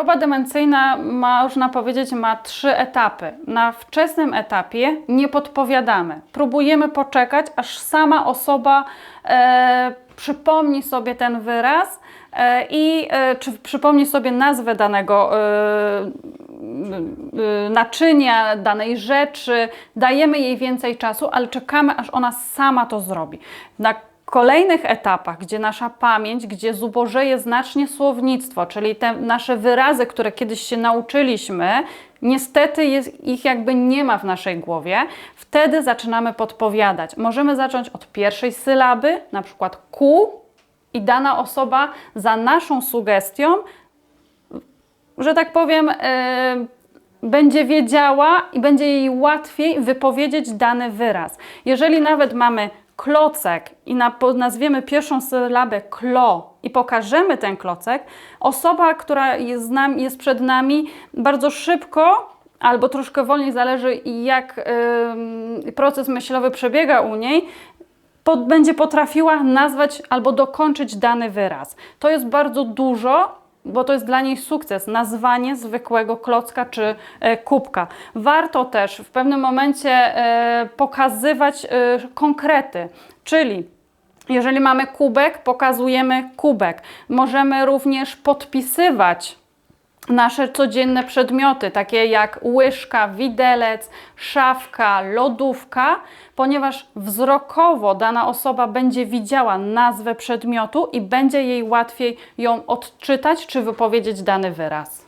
Choroba demencyjna, można powiedzieć, ma trzy etapy. Na wczesnym etapie nie podpowiadamy. Próbujemy poczekać, aż sama osoba e, przypomni sobie ten wyraz e, i e, czy przypomni sobie nazwę danego e, y, naczynia, danej rzeczy, dajemy jej więcej czasu, ale czekamy, aż ona sama to zrobi. Na kolejnych etapach, gdzie nasza pamięć, gdzie zubożeje znacznie słownictwo, czyli te nasze wyrazy, które kiedyś się nauczyliśmy, niestety jest, ich jakby nie ma w naszej głowie, wtedy zaczynamy podpowiadać. Możemy zacząć od pierwszej sylaby, na przykład ku, i dana osoba za naszą sugestią że tak powiem, y, będzie wiedziała i będzie jej łatwiej wypowiedzieć dany wyraz. Jeżeli nawet mamy klocek i na, nazwiemy pierwszą sylabę klo i pokażemy ten klocek, osoba, która jest, jest przed nami, bardzo szybko albo troszkę wolniej, zależy jak ym, proces myślowy przebiega u niej, po, będzie potrafiła nazwać albo dokończyć dany wyraz. To jest bardzo dużo, bo to jest dla niej sukces, nazwanie zwykłego klocka czy e, kubka. Warto też w pewnym momencie e, pokazywać e, konkrety, czyli jeżeli mamy kubek, pokazujemy kubek. Możemy również podpisywać nasze codzienne przedmioty, takie jak łyżka, widelec, szafka, lodówka, ponieważ wzrokowo dana osoba będzie widziała nazwę przedmiotu i będzie jej łatwiej ją odczytać czy wypowiedzieć dany wyraz.